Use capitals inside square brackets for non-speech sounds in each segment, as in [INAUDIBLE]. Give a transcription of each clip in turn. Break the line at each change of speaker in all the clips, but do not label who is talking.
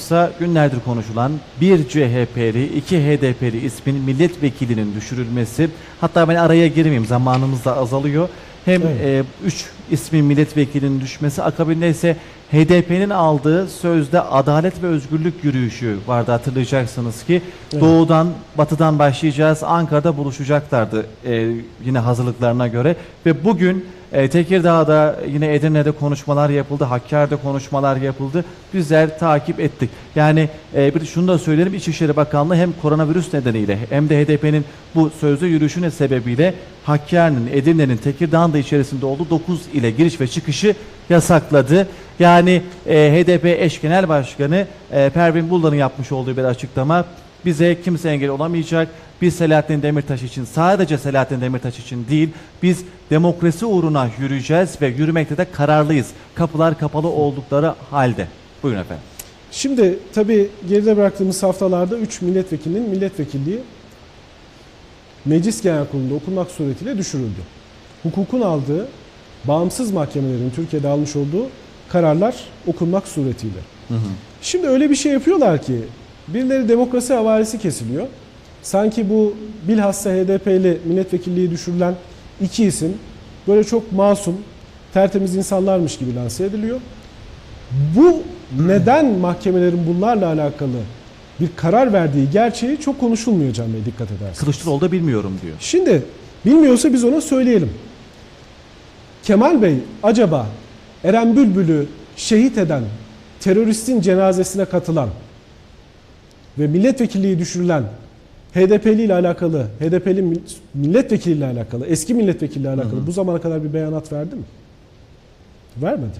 husussa günlerdir konuşulan bir CHP'li, iki HDP'li ismin milletvekilinin düşürülmesi. Hatta ben araya girmeyeyim zamanımız da azalıyor. Hem
Evet.
e, üç ismin milletvekilinin düşmesi akabinde ise HDP'nin aldığı sözde adalet ve özgürlük yürüyüşü vardı. Hatırlayacaksınız ki
Evet.
doğudan batıdan başlayacağız. Ankara'da buluşacaklardı e, yine hazırlıklarına göre. Ve bugün e, Tekirdağ'da yine Edirne'de konuşmalar yapıldı Hakkari'de konuşmalar yapıldı. Bizler takip ettik. Yani e, bir şunu da söyleyelim İçişleri Bakanlığı hem koronavirüs nedeniyle hem de HDP'nin bu sözlü yürüyüşünün sebebiyle Hakkari'nin Edirne'nin Tekirdağ'ın da içerisinde olduğu 9 ile giriş ve çıkışı yasakladı. Yani e, HDP eş genel başkanı e, Pervin Buldan'ın yapmış olduğu bir açıklama bize kimse engel olamayacak. Biz Selahattin Demirtaş için sadece Selahattin Demirtaş için değil biz demokrasi uğruna yürüyeceğiz ve yürümekte de kararlıyız. Kapılar kapalı oldukları halde. Buyurun efendim.
Şimdi tabii geride bıraktığımız haftalarda 3 milletvekilinin milletvekilliği Meclis Genel Kurulu'nda okunmak suretiyle düşürüldü. Hukukun aldığı, bağımsız mahkemelerin Türkiye'de almış olduğu kararlar okunmak suretiyle. Şimdi öyle bir şey yapıyorlar ki birileri demokrasi havarisi kesiliyor. Sanki bu bilhassa HDP'li milletvekilliği düşürülen iki isim böyle çok masum, tertemiz insanlarmış gibi lanse ediliyor. Bu neden mahkemelerin bunlarla alakalı bir karar verdiği gerçeği çok konuşulmuyor Can Bey dikkat ederseniz.
Kılıçdaroğlu da bilmiyorum diyor.
Şimdi bilmiyorsa biz ona söyleyelim. Kemal Bey acaba Eren Bülbül'ü şehit eden teröristin cenazesine katılan ve milletvekilliği düşürülen HDP'li ile alakalı, HDP'li mil- milletvekili ile alakalı, eski milletvekili ile alakalı bu zamana kadar bir beyanat verdi mi? Vermedi.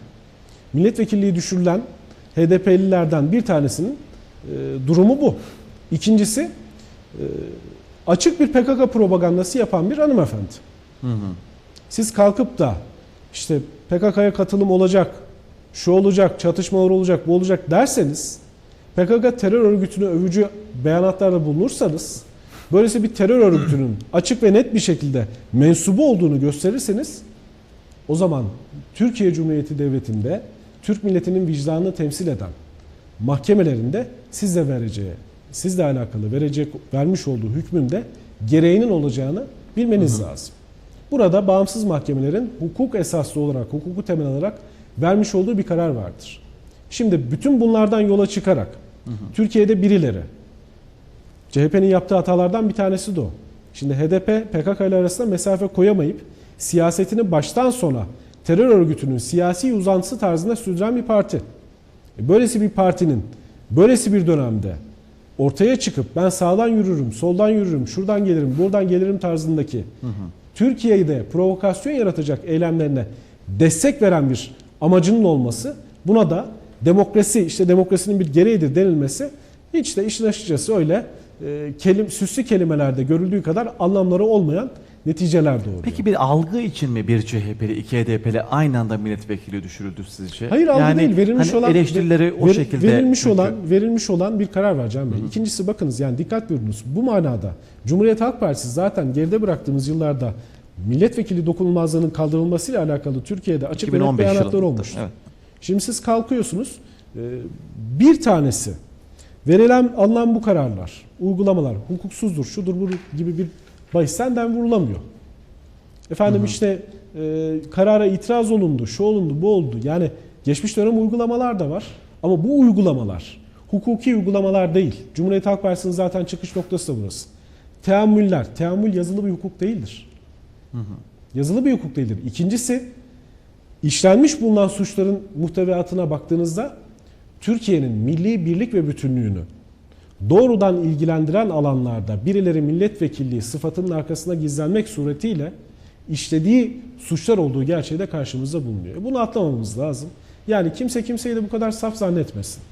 Milletvekilliği düşürülen HDP'lilerden bir tanesinin e, durumu bu. İkincisi e, açık bir PKK propagandası yapan bir hanımefendi. Siz kalkıp da işte PKK'ya katılım olacak, şu olacak, çatışmalar olacak, bu olacak derseniz PKK terör örgütünü övücü beyanatlarda bulunursanız böylesi bir terör örgütünün açık ve net bir şekilde mensubu olduğunu gösterirseniz o zaman Türkiye Cumhuriyeti Devleti'nde Türk milletinin vicdanını temsil eden mahkemelerinde sizle vereceği, sizle alakalı verecek vermiş olduğu hükmün de gereğinin olacağını bilmeniz lazım. Burada bağımsız mahkemelerin hukuk esaslı olarak, hukuku temel alarak vermiş olduğu bir karar vardır. Şimdi bütün bunlardan yola çıkarak Türkiye'de birileri CHP'nin yaptığı hatalardan bir tanesi de o. Şimdi HDP PKK ile arasında mesafe koyamayıp siyasetini baştan sona terör örgütünün siyasi uzantısı tarzında sürdüren bir parti. E, Böylesi bir partinin böylesi bir dönemde ortaya çıkıp ben sağdan yürürüm, soldan yürürüm, şuradan gelirim, buradan gelirim tarzındaki Türkiye'de provokasyon yaratacak eylemlerine destek veren bir amacının olması buna da demokrasi işte demokrasinin bir gereğidir denilmesi hiç de işin açıkçası öyle e, kelim, süslü kelimelerde görüldüğü kadar anlamları olmayan neticeler doğuruyor.
Peki bir algı için mi bir CHP'li, iki HDP'li aynı anda milletvekili düşürüldü sizce?
Hayır algı
yani,
değil verilmiş
hani
olan
eleştirileri o
ver-
şekilde
verilmiş
çünkü-
olan verilmiş olan bir karar var Can Bey. İkincisi bakınız yani dikkat buyurunuz. Bu manada Cumhuriyet Halk Partisi zaten geride bıraktığımız yıllarda milletvekili dokunulmazlığının kaldırılmasıyla alakalı Türkiye'de açık ve net
2015
beyanatlar olmuş.
Evet.
Şimdi siz kalkıyorsunuz e, bir tanesi verilen alınan bu kararlar, uygulamalar hukuksuzdur, şudur budur gibi bir bahis senden vurulamıyor. Efendim işte e, karara itiraz olundu, şu olundu, bu oldu. Yani geçmiş dönem uygulamalar da var. Ama bu uygulamalar hukuki uygulamalar değil. Cumhuriyet Halk Partisi'nin zaten çıkış noktası da burası. Teamüller, teamül yazılı bir hukuk değildir. Yazılı bir hukuk değildir. İkincisi işlenmiş bulunan suçların muhteviatına baktığınızda Türkiye'nin milli birlik ve bütünlüğünü doğrudan ilgilendiren alanlarda birileri milletvekilliği sıfatının arkasına gizlenmek suretiyle işlediği suçlar olduğu gerçeği de karşımızda bulunuyor. Bunu atlamamız lazım. Yani kimse kimseyi de bu kadar saf zannetmesin.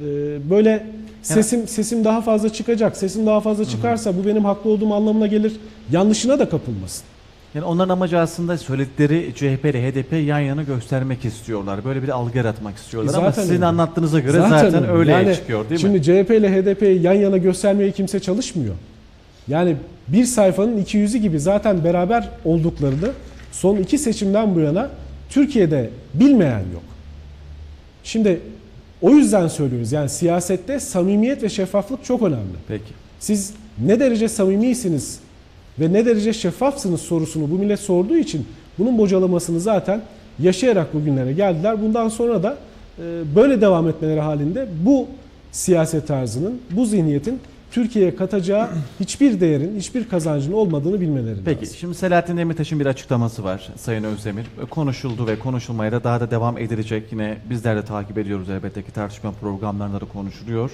Ee, Böyle sesim sesim daha fazla çıkacak. Sesim daha fazla çıkarsa bu benim haklı olduğum anlamına gelir. Yanlışına da kapılmasın.
Yani onların amacı aslında söyledikleri CHP ile HDP yan yana göstermek istiyorlar. Böyle bir algı yaratmak istiyorlar.
E
Ama
zaten
sizin
öyle.
anlattığınıza göre zaten, öyle
Yani
çıkıyor değil
şimdi
mi?
CHP ile HDP'yi yan yana göstermeye kimse çalışmıyor. Yani bir sayfanın iki yüzü gibi zaten beraber olduklarını son iki seçimden bu yana Türkiye'de bilmeyen yok. Şimdi O yüzden söylüyoruz. Yani siyasette samimiyet ve şeffaflık çok önemli.
Peki.
Siz ne derece samimisiniz ve ne derece şeffafsınız sorusunu bu millet sorduğu için bunun bocalamasını zaten yaşayarak bugünlere geldiler. Bundan sonra da e, böyle devam etmeleri halinde bu siyaset tarzının, bu zihniyetin Türkiye'ye katacağı hiçbir değerin, hiçbir kazancın olmadığını bilmeleri
Peki
lazım.
şimdi Selahattin Demirtaş'ın bir açıklaması var Sayın Özdemir. E, Konuşuldu ve konuşulmaya da daha da devam edilecek. Yine bizler de takip ediyoruz elbette ki tartışma programlarında da konuşuluyor.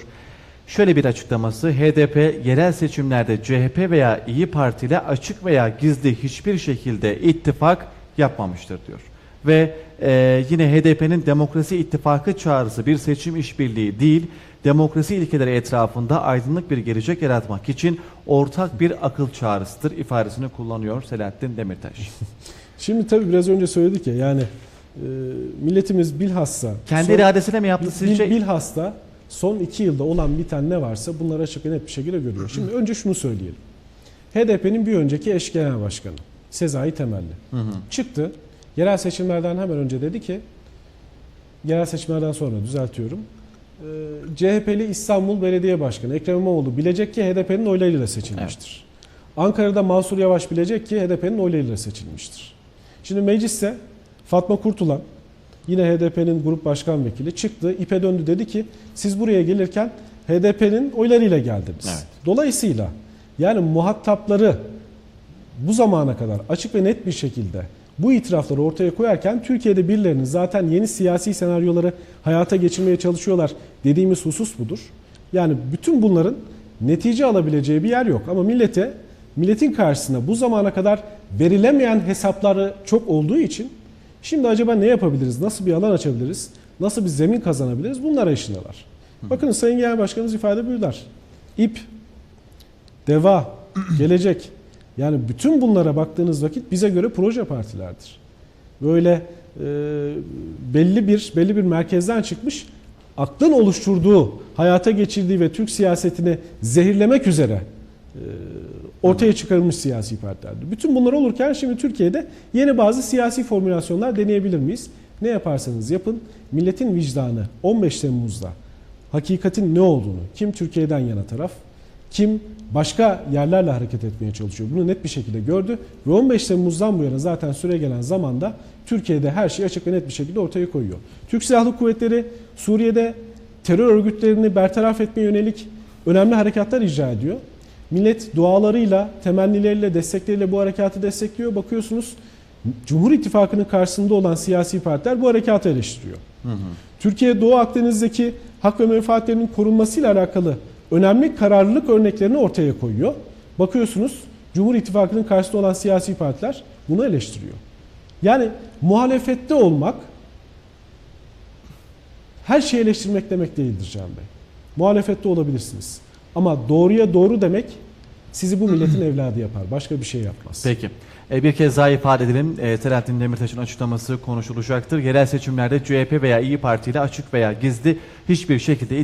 Şöyle bir açıklaması HDP yerel seçimlerde CHP veya İyi Parti ile açık veya gizli hiçbir şekilde ittifak yapmamıştır diyor. Ve e, yine HDP'nin demokrasi ittifakı çağrısı bir seçim işbirliği değil, demokrasi ilkeleri etrafında aydınlık bir gelecek yaratmak için ortak bir akıl çağrısıdır ifadesini kullanıyor Selahattin Demirtaş. [LAUGHS]
Şimdi tabii biraz önce söyledik ya yani e, milletimiz bilhassa
Kendi iradesiyle mi yaptı
bil-
sizce?
bilhassa son iki yılda olan biten ne varsa bunları açık ve net bir şekilde görüyor. Şimdi önce şunu söyleyelim. HDP'nin bir önceki eş genel başkanı Sezai Temelli
Hı hı.
çıktı. Yerel seçimlerden hemen önce dedi ki yerel seçimlerden sonra düzeltiyorum. e, CHP'li İstanbul Belediye Başkanı Ekrem İmamoğlu bilecek ki HDP'nin oylarıyla seçilmiştir. Ankara'da Mansur Yavaş bilecek ki HDP'nin oylarıyla seçilmiştir. Şimdi mecliste Fatma Kurtulan yine HDP'nin grup başkan vekili çıktı. İpe döndü dedi ki siz buraya gelirken HDP'nin oylarıyla geldiniz.
Evet.
Dolayısıyla yani muhatapları bu zamana kadar açık ve net bir şekilde bu itirafları ortaya koyarken Türkiye'de birilerinin zaten yeni siyasi senaryoları hayata geçirmeye çalışıyorlar dediğimiz husus budur. Yani bütün bunların netice alabileceği bir yer yok ama millete milletin karşısına bu zamana kadar verilemeyen hesapları çok olduğu için şimdi acaba ne yapabiliriz? Nasıl bir alan açabiliriz? Nasıl bir zemin kazanabiliriz? Bunlar arayışındalar. Bakın Sayın Genel Başkanımız ifade buyurdular. İP, DEVA, [CLEARS THROAT] Gelecek yani bütün bunlara baktığınız vakit bize göre proje partilerdir. Böyle e, belli bir belli bir merkezden çıkmış aklın oluşturduğu, hayata geçirdiği ve Türk siyasetini zehirlemek üzere e, ortaya çıkarılmış siyasi partilerdir. Bütün bunlar olurken şimdi Türkiye'de yeni bazı siyasi formülasyonlar deneyebilir miyiz? Ne yaparsanız yapın milletin vicdanı 15 Temmuz'da hakikatin ne olduğunu, kim Türkiye'den yana taraf, kim başka yerlerle hareket etmeye çalışıyor. Bunu net bir şekilde gördü ve 15 Temmuz'dan bu yana zaten süre gelen zamanda Türkiye'de her şeyi açık ve net bir şekilde ortaya koyuyor. Türk Silahlı Kuvvetleri Suriye'de terör örgütlerini bertaraf etmeye yönelik önemli harekatlar icra ediyor. Millet dualarıyla, temennileriyle, destekleriyle bu harekatı destekliyor. Bakıyorsunuz Cumhur İttifakı'nın karşısında olan siyasi partiler bu harekatı eleştiriyor. Türkiye Doğu Akdeniz'deki hak ve menfaatlerinin korunmasıyla alakalı önemli kararlılık örneklerini ortaya koyuyor. Bakıyorsunuz Cumhur İttifakı'nın karşısında olan siyasi partiler bunu eleştiriyor. Yani muhalefette olmak her şeyi eleştirmek demek değildir Can Bey. Muhalefette olabilirsiniz. Ama doğruya doğru demek sizi bu milletin evladı yapar. Başka bir şey yapmaz.
Peki. E, bir kez daha ifade edelim. E, Selahattin Demirtaş'ın açıklaması konuşulacaktır. Yerel seçimlerde CHP veya İyi Parti ile açık veya gizli hiçbir şekilde